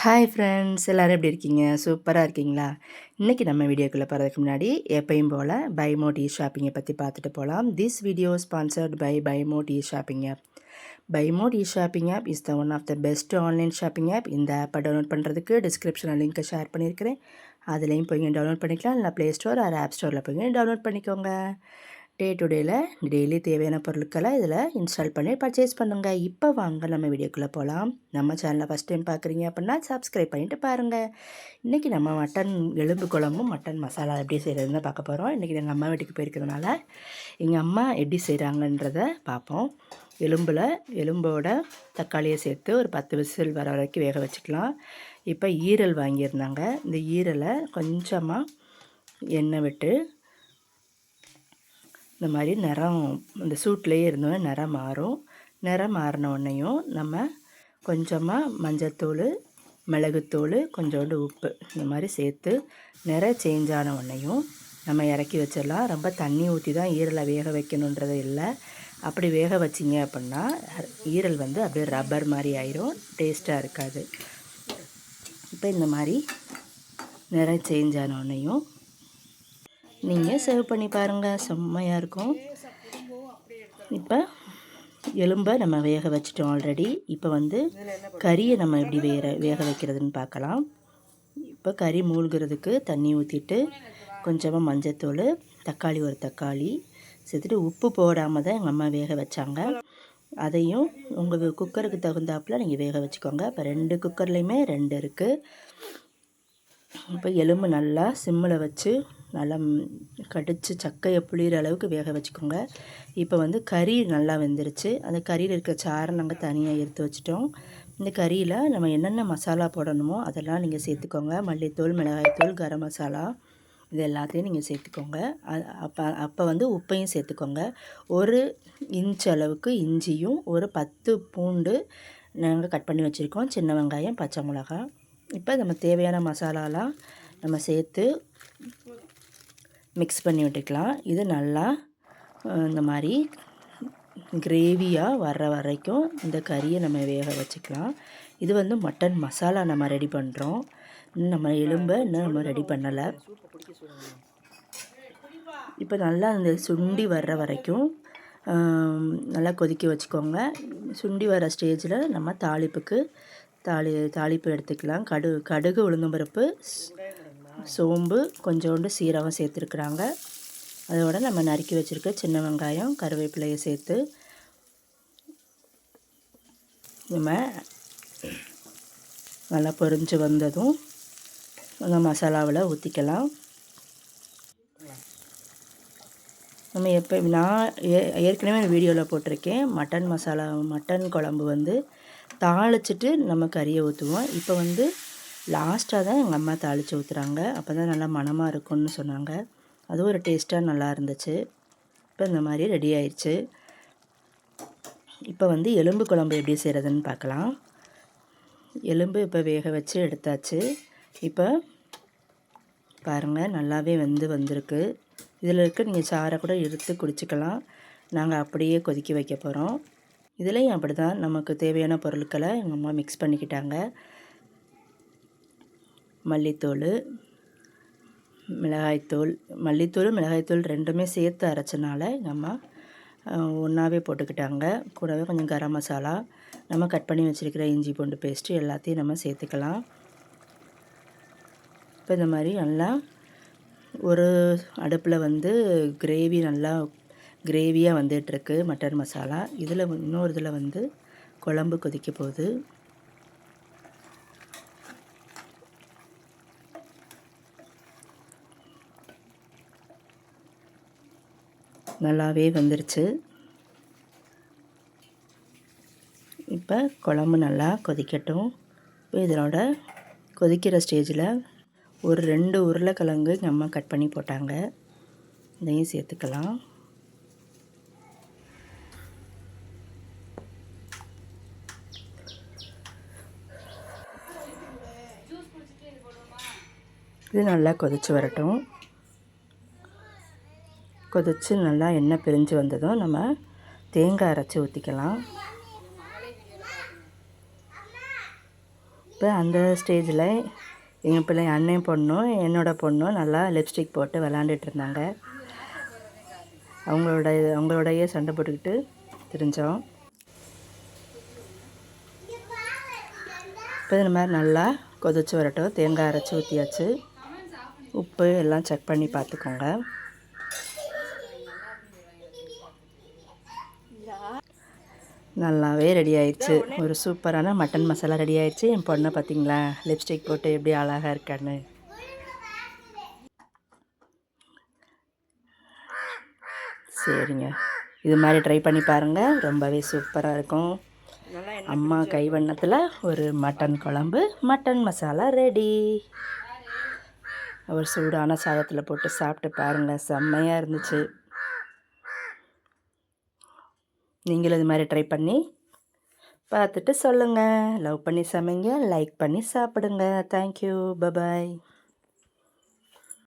Hi friends எல்லோரும் எப்படி இருக்கீங்க? சூப்பராக இருக்கீங்களா? இன்றைக்கி நம்ம வீடியோக்குள்ளே போகிறதுக்கு முன்னாடி எப்பயும் போல் பைமோ டீ ஷாப்பிங்கை பற்றி பார்த்துட்டு போகலாம் திஸ் வீடியோ ஸ்பான்சர்ட் பை பைமோ tea shopping app பைமோ tea shopping app is the one of the best online shopping app இந்த ஆப்பை டவுன்லோட் பண்ணுறதுக்கு டிஸ்கிரிப்ஷனில் லிங்க்கை ஷேர் பண்ணியிருக்கிறேன். அதுலேயும் போய் டவுன்லோட் பண்ணிக்கலாம். இல்லை ப்ளே ஸ்டோர் ஆர் ஆப் ஸ்டோரில் போய் டவுன்லோட் பண்ணிக்கோங்க. டே டு டேயில் டெய்லி தேவையான பொருட்களை இதில் இன்ஸ்டால் பண்ணி பர்ச்சேஸ் பண்ணுங்கள் இப்போ வாங்க நம்ம வீடியோக்குள்ளே போகலாம் நம்ம சேனலை ஃபஸ்ட் டைம் பார்க்குறீங்க அப்படின்னா சப்ஸ்கிரைப் பண்ணிவிட்டு பாருங்கள் இன்றைக்கி நம்ம மட்டன் எலும்பு குழம்பும் மட்டன் மசாலா எப்படி செய்கிறதுன்னு பார்க்க போகிறோம் இன்றைக்கி எங்கள் அம்மா வீட்டுக்கு போயிருக்கிறதுனால எங்கள் அம்மா எப்படி செய்கிறாங்கன்றத பார்ப்போம். எலும்பில் எலும்போட தக்காளியை சேர்த்து ஒரு பத்து விசில் வர வரைக்கும் வேக வச்சுக்கலாம். இப்போ ஈரல் வாங்கியிருந்தாங்க. இந்த ஈரலை கொஞ்சமாக எண்ணெய் விட்டு இந்த மாதிரி நிறம் இந்த சூட்லேயே இருந்தோடனே நிறம் மாறும். நிறம் மாறின உடனேயும் நம்ம கொஞ்சமாக மஞ்சத்தூள் மிளகுத்தூள் கொஞ்சோண்டு உப்பு இந்த மாதிரி சேர்த்து நிறம் சேஞ்ச் ஆன உடனேயும் நம்ம இறக்கி வச்சிடலாம். ரொம்ப தண்ணி ஊற்றி தான் ஈரலை வேக வைக்கணுன்றது இல்லை. அப்படி வேக வச்சிங்க அப்படின்னா ஈரல் வந்து அப்படியே ரப்பர் மாதிரி ஆயிரும். டேஸ்ட்டாக இருக்காது. இப்போ இந்த மாதிரி நிறம் சேஞ்ச் ஆன உடனேயும் நீங்கள் சர்வ் பண்ணி பாருங்கள் செம்மையாக இருக்கும். இப்போ எலும்பை நம்ம வேக வச்சிட்டோம் ஆல்ரெடி இப்போ வந்து கறியை நம்ம எப்படி வேற வேக வைக்கிறதுன்னு பார்க்கலாம். இப்போ கறி மூழ்கிறதுக்கு தண்ணி ஊற்றிட்டு கொஞ்சமாக மஞ்சத்தூள் தக்காளி ஒரு தக்காளி சேர்த்துட்டு உப்பு போடாமல் தான் எங்கள் அம்மா வேக வச்சாங்க. அதையும் உங்களுக்கு குக்கருக்கு தகுந்தாப்பில் நீங்கள் வேக வச்சுக்கோங்க. இப்போ ரெண்டு குக்கர்லேயுமே ரெண்டு இருக்குது இப்போ எலும்பு நல்லா சிம்மில் வச்சு நல்லா கடித்து சக்கையை புளிகிற அளவுக்கு வேக வச்சுக்கோங்க. இப்போ வந்து கறி நல்லா வெந்துருச்சு. அந்த கறியில் இருக்க சாரை நாங்கள் தனியாக எடுத்து வச்சிட்டோம். இந்த கறியில் நம்ம என்னென்ன மசாலா போடணுமோ அதெல்லாம் நீங்கள் சேர்த்துக்கோங்க. மல்லித்தூள் மிளகாய்த்தூள் கரம் மசாலா இது எல்லாத்தையும் நீங்கள் சேர்த்துக்கோங்க. அப்போ அப்போ வந்து உப்பையும் சேர்த்துக்கோங்க. ஒரு இன்ச் அளவுக்கு இஞ்சியும் ஒரு பத்து பூண்டு நாங்கள் கட் பண்ணி வச்சுருக்கோம். சின்ன வெங்காயம் பச்சை மிளகா இப்போ நம்ம தேவையான மசாலாலாம் நம்ம சேர்த்து மிக்ஸ் பண்ணி விட்டுக்கலாம். இது நல்லா இந்த மாதிரி கிரேவியாக வர்ற வரைக்கும் இந்த கறியை நம்ம வேக வச்சுக்கலாம். இது வந்து மட்டன் மசாலா நம்ம ரெடி பண்ணுறோம் இன்னும் நம்ம எலும்பை இன்னும் நம்ம ரெடி பண்ணலை. இப்போ நல்லா இந்த சுண்டி வர்ற வரைக்கும் நல்லா கொதிக்க வச்சுக்கோங்க. சுண்டி வர ஸ்டேஜில் நம்ம தாளிப்புக்கு தாளி தாளிப்பு எடுத்துக்கலாம். கடு கடுகு உளுந்தம்பருப்பு சோம்பு கொஞ்சோண்டு சீரகம் சேர்த்துருக்குறாங்க. அதோட நம்ம நறுக்கி வச்சுருக்க சின்ன வெங்காயம் கருவேப்பிலையை சேர்த்து நம்ம நல்லா பொரிஞ்சு வந்ததும் நம்ம மசாலாவில் ஊற்றிக்கலாம் நம்ம எப்போ நான் ஏ ஏற்கனவே வீடியோவில் போட்டிருக்கேன். மட்டன் மசாலா மட்டன் குழம்பு வந்து தாளிச்சிட்டு நம்ம கறியை ஊற்றுவோம் இப்போ வந்து லாஸ்ட்டாக தான் எங்கள் அம்மா தாளித்து ஊற்றுறாங்க அப்போ தான் நல்லா மணமாக இருக்கும்னு சொன்னாங்க. அதுவும் ஒரு டேஸ்ட்டாக நல்லா இருந்துச்சு. இப்போ இந்த மாதிரி ரெடி ஆயிடுச்சு இப்போ வந்து எலும்பு குழம்பு எப்படி செய்கிறதுன்னு பார்க்கலாம். எலும்பு இப்போ வேக வச்சு எடுத்தாச்சு. இப்போ பாருங்கள் நல்லாவே வெந்து வந்திருக்கு. இதில் இருக்க நீங்கள் சாரை கூட எடுத்து குடிச்சிக்கலாம். நாங்கள் அப்படியே கொதிக்க வைக்க போகிறோம் இதுலேயும் அப்படி தான் நமக்கு தேவையான பொருட்களை எங்கள் அம்மா மிக்ஸ் பண்ணிக்கிட்டாங்க. மல்லித்தூள் மிளகாய்த்தூள் மல்லித்தூள் மிளகாய்த்தூள் ரெண்டுமே சேர்த்து அரைச்சனால எங்கள் அம்மா ஒன்றாவே போட்டுக்கிட்டாங்க. கூடவே கொஞ்சம் கரம் மசாலா நம்ம கட் பண்ணி வச்சுருக்கிற இஞ்சி பூண்டு பேஸ்ட்டு எல்லாத்தையும் நம்ம சேர்த்துக்கலாம். இப்போ இந்த மாதிரி நல்லா ஒரு அடுப்பில் வந்து கிரேவி நல்லா கிரேவியாக வந்துட்டுருக்கு மட்டன் மசாலா. இதில் இன்னொரு இதில் வந்து குழம்பு கொதிக்க போகுது. நல்லாவே வந்துருச்சு. இப்போ குழம்பு நல்லா கொதிக்கட்டும். இப்போ இதனோட கொதிக்கிற ஸ்டேஜில் ஒரு ரெண்டு உருளைக்கிழங்கு நம்ம கட் பண்ணி போட்டாங்க. இதையும் சேர்த்துக்கலாம். இது நல்லா கொதித்து வரட்டும். கொதித்து நல்லா எண்ணெய் பிரிஞ்சு வந்ததும் நம்ம தேங்காய் அரைச்சி ஊற்றிக்கலாம் இப்போ அந்த ஸ்டேஜில் எங்கள் பிள்ளை அண்ணன் பொண்ணும் என்னோட பொண்ணும் நல்லா லிப்ஸ்டிக் போட்டு விளாண்டுட்டு இருந்தாங்க. அவங்களோட அவங்களோடையே சண்டை போட்டுக்கிட்டு தெரிஞ்சோம். இப்போ இந்த மாதிரி நல்லா கொதிச்சு வரட்டும். தேங்காய் அரைச்சி ஊற்றியாச்சு உப்பு எல்லாம் செக் பண்ணி பார்த்துக்கோங்க. நல்லாவே ரெடி ஆயிடுச்சு. ஒரு சூப்பரான மட்டன் மசாலா ரெடி ஆயிடுச்சு. என் பொண்ணை பார்த்தீங்களா லிப்ஸ்டிக் போட்டு எப்படி அழகாக இருக்கான்னு. சரிங்க. இது மாதிரி ட்ரை பண்ணி பாருங்கள் ரொம்பவே சூப்பராக இருக்கும். அம்மா கைவண்ணத்தில் ஒரு மட்டன் குழம்பு மட்டன் மசாலா ரெடி ஒரு சூடான சாதத்தில் போட்டு சாப்பிட்டு பாருங்கள் செம்மையாக இருந்துச்சு. நீங்களும் இது மாதிரி ட்ரை பண்ணி பார்த்துட்டு சொல்லுங்கள் லவ் பண்ணி சமைங்க லைக் பண்ணி சாப்பிடுங்க. Thank you bye bye